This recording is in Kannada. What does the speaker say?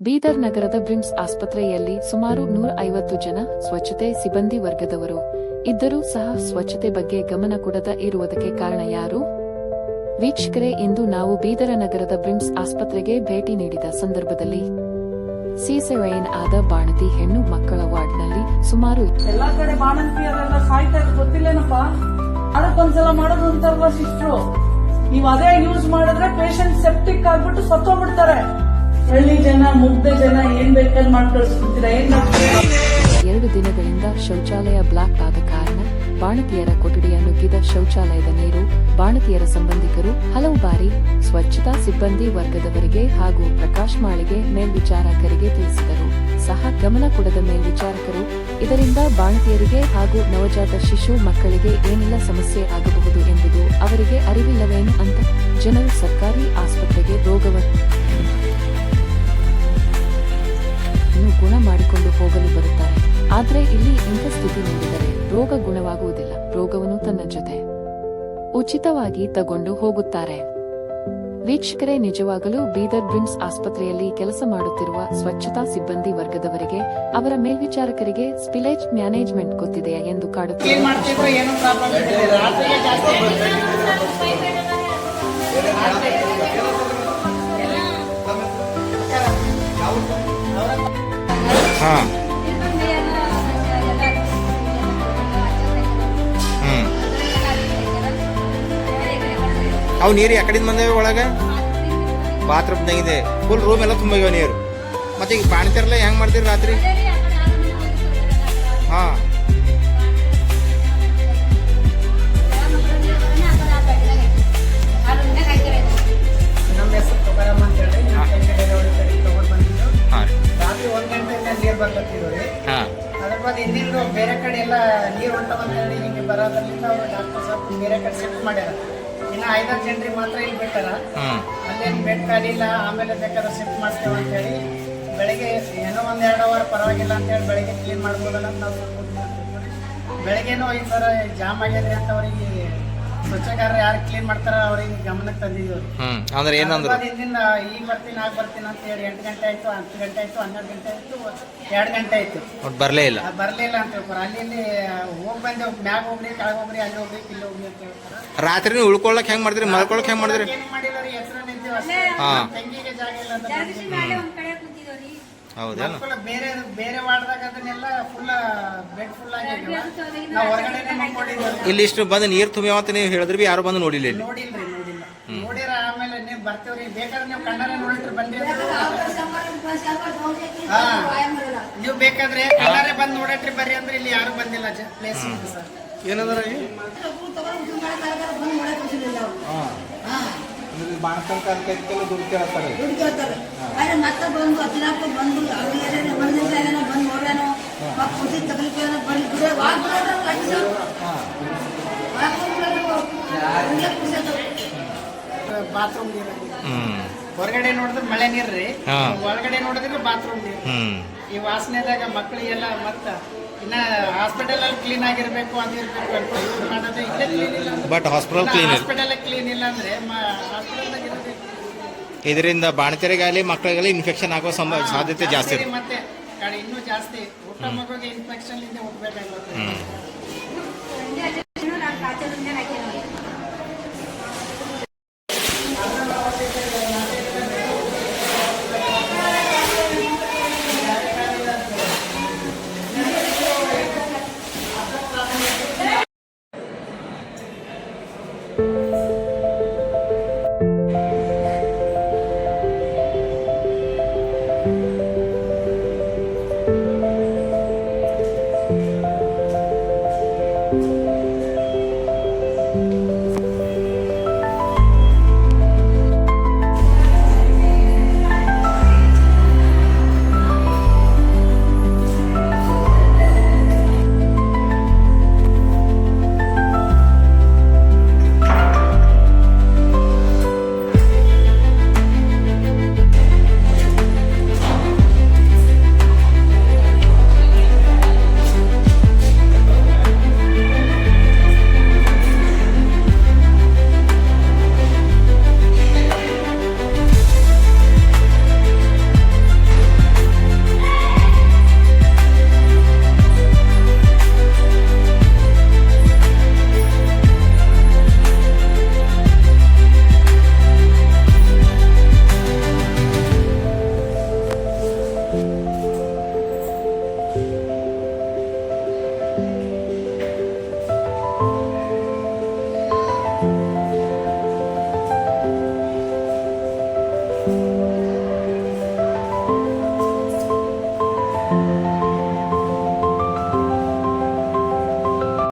ಬೀದರ್ ನಗರದ ಬ್ರಿಮ್ಸ್ ಆಸ್ಪತ್ರೆಯಲ್ಲಿ ಸುಮಾರು ನೂರ ಐವತ್ತು ಜನ ಸ್ವಚ್ಛತೆ ಸಿಬ್ಬಂದಿ ವರ್ಗದವರು. ಇದ್ದರೂ ಸಹ ಸ್ವಚ್ಛತೆ ಬಗ್ಗೆ ಗಮನ ಕೊಡದ ಇರುವುದಕ್ಕೆ ಕಾರಣ ಯಾರು? ವೀಕ್ಷಕರೇ, ಇಂದು ನಾವು ಬೀದರ ನಗರದ ಬ್ರಿಮ್ಸ್ ಆಸ್ಪತ್ರೆಗೆ ಭೇಟಿ ನೀಡಿದ ಸಂದರ್ಭದಲ್ಲಿ ಸಿಸೆವೈನ್ ಆದ ಬಾಣತಿ ಹೆಣ್ಣು ಮಕ್ಕಳ ವಾರ್ಡ್ನಲ್ಲಿ ಸುಮಾರು ಎಲ್ಲಾ ಕಡೆ ಬಾಣಂತಿಯರೆಲ್ಲ ಸಾಯ್ತಾ ಗೊತ್ತಿಲ್ಲೇನಪ್ಪ? ಅದಕ್ಕೊಂದ್ಸಲ ಮಾಡೋದು ಸಿಸ್ಟ್ರು ನೀವು ಅದೇ ಯೂಸ್ ಮಾಡಿದ್ರೆ ಪೇಷಂಟ್ ಸೆಪ್ಟಿಕ್ ಆಗ್ಬಿಟ್ಟು ಸತ್ತೋಗ್ಬಿಡ್ತಾರೆ. ಹಳ್ಳಿ ಜನ, ಮುಗ್ಧ ಜನ ಏನ್ ಬೇಕಾದ್ ಮಾಡಿ ಕಳಿಸ್ಬಿಡ್ತೀರಾ ಏನ್ ಎರಡು ದಿನಗಳಿಂದ ಶೌಚಾಲಯ ಬ್ಲಾಕ್ ಆದ ಕಾರಣ ಬಾಣತಿಯರ ಕೊಠಡಿಯ ನುಗ್ಗಿದ ಶೌಚಾಲಯದ ನೀರು ಬಾಣತಿಯರ ಸಂಬಂಧಿಕರು ಹಲವು ಬಾರಿ ಸ್ವಚ್ಛತಾ ಸಿಬ್ಬಂದಿ ವರ್ಗದವರಿಗೆ ಹಾಗೂ ಪ್ರಕಾಶ್ ಮಾಳಿಗೆ ಮೇಲ್ವಿಚಾರಕರಿಗೆ ತಿಳಿಸಿದರು. ಸಹ ಗಮನ ಕೊಡದ ಮೇಲ್ವಿಚಾರಕರು, ಇದರಿಂದ ಬಾಣತಿಯರಿಗೆ ಹಾಗೂ ನವಜಾತ ಶಿಶು ಮಕ್ಕಳಿಗೆ ಏನೆಲ್ಲ ಸಮಸ್ಯೆ ಆಗಬಹುದು ಎಂಬುದು ಅವರಿಗೆ ಅರಿವಿಲ್ಲವೇನು ಅಂತ ಜನರು ಸರ್ಕಾರಿ ಆಸ್ಪತ್ರೆಗೆ ರೋಗವನ್ನು ಇನ್ನು ಗುಣ ಮಾಡಿಕೊಂಡು ಹೋಗಲು ಬರುತ್ತಾರೆ. ಆದರೆ ಇಲ್ಲಿ ಇಂಥ ಸ್ಥಿತಿ ನೋಡಿದರೆ ರೋಗ ಗುಣವಾಗುವುದಿಲ್ಲ. ರೋಗವನ್ನು ತನ್ನ ಜೊತೆ ಉಚಿತವಾಗಿ ತಗೊಂಡು ಹೋಗುತ್ತಾರೆ. ವೀಕ್ಷಕರೇ, ನಿಜವಾಗಲೂ ಬೀದರ್ ಬ್ರಿಮ್ಸ್ ಆಸ್ಪತ್ರೆಯಲ್ಲಿ ಕೆಲಸ ಮಾಡುತ್ತಿರುವ ಸ್ವಚ್ಛತಾ ಸಿಬ್ಬಂದಿ ವರ್ಗದವರಿಗೆ, ಅವರ ಮೇಲ್ವಿಚಾರಕರಿಗೆ ಸ್ಪಿಲೇಜ್ ಮ್ಯಾನೇಜ್ಮೆಂಟ್ ಗೊತ್ತಿದೆಯಾ ಎಂದು ಕಾಡುತ್ತದೆ. ಹಾಂ ಹ್ಞೂ ಅವು ನೀರು ಯಾಕಡಿಂದ ಬಂದೇವೆ ಒಳಗೆ? ಬಾತ್ರೂಮ್ನಾಗಿದೆ ಫುಲ್ ರೂಮ್ ಎಲ್ಲ ತುಂಬ ನೀರು. ಮತ್ತೆ ಈಗ ಬಾಣ್ತಿರಲ್ಲ ಹೆಂಗೆ ಮಾಡ್ತೀರಿ ರಾತ್ರಿ? ಹಾಂ. ಹೇಳಿ ಹಿಂಗೆ ಬರೋದ್ರಿಂದ ಅವ್ರು ಡಾಕ್ಟರ್ ಸಾಹೇಬ್ ಬೇರೆ ಕಡೆ ಶಿಫ್ಟ್ ಮಾಡ್ಯಾರ. ಇನ್ನು ಐದಾರು ಜನರಿಗೆ ಮಾತ್ರ ಇಲ್ಲಿ ಬಿಟ್ಟಾರ. ಅಲ್ಲೇನು ಬೆಡ್ ಕಾಲಿಲ್ಲ ಆಮೇಲೆ ಬೇಕಾದ್ರೆ ಶಿಫ್ಟ್ ಮಾಡ್ತೇವೆ ಅಂತೇಳಿ ಬೆಳಗ್ಗೆ ಏನೋ ಒಂದ್ ಎರಡು ಅವರ್ ಪರವಾಗಿಲ್ಲ ಅಂತ ಹೇಳಿ ಬೆಳಗ್ಗೆ ಕ್ಲೀನ್ ಮಾಡ್ಬೋದಲ್ಲ ಅಂತ ನಾವು ಬೆಳಗ್ಗೆನೂ ಈ ಥರ ಜಾಮ್ ಆಗ್ಯದ್ರಿ ಅಂತ ಅವ್ರಿಗೆ ಸ್ವಚ್ಛಗಾರರು ಯಾರು ಕ್ಲೀನ್ ಮಾಡ್ತಾರ ಅವ್ರಿಗೆ ಗಮನಕ್ಕೆ ತಂದಿದ್ದೀವಿ. ಹ್ಞೂ ಅಂದ್ರೆ ಏನಂದ್ರು? ಹಿಂದಿಂದ ಈಗ ಬರ್ತೀನಿ ಆಗ ಬರ್ತೀನಿ ಅಂತ ಹೇಳಿ ಎಂಟು ಗಂಟೆ ಆಯ್ತು ಹತ್ತು ಗಂಟೆ ಆಯ್ತು ಹನ್ನೆರಡು ಗಂಟೆ ಆಯ್ತು ಎರಡು ಗಂಟೆ ಆಯ್ತು. ಬರ್ಲೇ ಬರಲೇ ಇಲ್ಲ? ಬರ್ಲೇ ಬರಲಿಲ್ಲ ಅಂತ ಹೇಳ್ತಾರೆ. ಅಲ್ಲಿ ಇಲ್ಲಿ ಹೋಗಿ ಬಂದೆ ಮ್ಯಾಗ ಹೋಗ್ರಿ ಕೆಳಗೆ ಹೋಗ್ರಿ ಅಲ್ಲಿ ಹೋಗ್ರಿ ಇಲ್ಲಿ ಹೋಗ್ರಿ ಅಂತ ಹೇಳ್ತಾರೆ. ರಾತ್ರಿ ಉಳ್ಕೊಳಕ್ ಹೆಂಗ್ ಮಾಡಿದ್ರಿ? ಮಲ್ಕೊಳಕ್ ಹೆಂಗ್ ಮಾಡಿದ್ರಿ? ಏನು ಮಾಡಿಲ್ಲ ರೀ ಹೆಸರು ನಿಂತೀವಿ ಹಾ. ತಂಗಿಗೆ ಜಾಗ ಇಲ್ಲ ಅಂತ ಬಂದ್ವಿ. ಹೌದೇನು ಮಕ್ಕಳು ಬೇರೆ ಬೇರೆ ವಾರ್ಡ್ದಾಗ ಅದನ್ನೆಲ್ಲ ಫುಲ್ ಬೆಡ್ ಫುಲ್ ಆಗ್ಯಾವ ನಾವು ಹೊರಗಡೆನೆ ಮಕ್ಕೊಂಡಿದ್ದೀವಿ ಇಲ್ಲಿ ಇಷ್ಟು ಬಂದು ನೀರು ತುಂಬ ಅಂತ ನೀವು ಹೇಳಿದ್ರಿ ಯಾರು ಬಂದು ನೋಡಿಲ್ಲ ಇಲ್ಲಿ. ನೋಡಿಲ್ರಿ ನೋಡಿಲ್ಲ. ನೋಡಿರ ಆಮೇಲೆ ನೀವು ಬರ್ತೇವ್ರಿ. ಬೇಕಾದ್ರೆ ನೀವು ಕಣ್ಣಾರೆ ನೋಡಿದ್ರೆ ಬಂದ್ರಿ. ಹಾ. ನೀವು ಬೇಕಾದ್ರೆ ಕಣ್ಣಾರೆ ಬಂದು ನೋಡಟ್ರಿ ಬರ್ರಿ ಅಂದ್ರೆ ಇಲ್ಲಿ ಯಾರು ಬಂದಿಲ್ಲ ಪ್ಲೇಸ್ ಸರ್ ಆದ್ರೆ ಮತ್ತೆ ಬಂದು ಹತ್ತಿರಪ್ಪ ಬಂದು ಅವ್ರಿಗೆ ಏನೇನು ಎಮರ್ಜೆನ್ಸಿ ಆಗ್ಯಾನ ಬಂದು ನೋಡ್ಯಾನೋ ಖುಷಿ ತಗಲಿಕ್ಕೆ ಏನೋ ಬಂದು ಬಿಡೋ ವಾಕ್ ಬಿಡೋದ್ರ ಲಕ್ಷ ಸರ್ ವಾಕ್ ಬಿಡೋದ್ರ ಹಂಗೆ ಖುಷಿ ಆಯ್ತು. ಬಾತ್ರೂಮ್ ನೀರು ಹೊರಗಡೆ ನೋಡಿದ್ರೆ ಮಳೆ ನೀರ್ರಿ. ರೀ ಒಳಗಡೆ ನೋಡಿದ್ರೆ ಬಾತ್ರೂಮ್ ನೀರು ಈ ವಾಸನೆದಾಗ ಮಕ್ಕಳಿಗೆಲ್ಲ ಮತ್ತ ಇನ್ನ ಹಾಸ್ಪಿಟಲ್ ಅಲ್ಲಿ ಕ್ಲೀನ್ ಆಗಿರ್ಬೇಕು ಅದಿರ್ಬೇಕು ಅಂತ ಯೂಸ್ ಮಾಡೋದು ಇಲ್ಲೇ ಕ್ಲೀನ್ ಇಲ್ಲ ಬಟ್ ಹಾಸ್ಪಿಟಲ್ ಕ್ಲೀನ್ ಇಲ್ಲ. ಹಾಸ್ಪಿಟಲ್ ಕ್ಲೀನ್ ಇಲ್ಲ ಅಂದರೆ ಹಾಸ್ಪಿಟಲ್ದಾಗ ಇದರಿಂದ ಬಾಣತೆರೆಗಾಗಲಿ ಮಕ್ಕಳಿಗಾಗಲಿ ಇನ್ಫೆಕ್ಷನ್ ಆಗೋ ಸಂಭವ ಸಾಧ್ಯತೆ ಜಾಸ್ತಿ ರೀ ಮತ್ತೆ ಕಡೆ ಇನ್ನೂ ಜಾಸ್ತಿ ಊಟ ಮಗುಗೆ ಇನ್ಫೆಕ್ಷನ್ ಇಂದ ಹುಟ್ಟಬೇಕಾಗುತ್ತೆ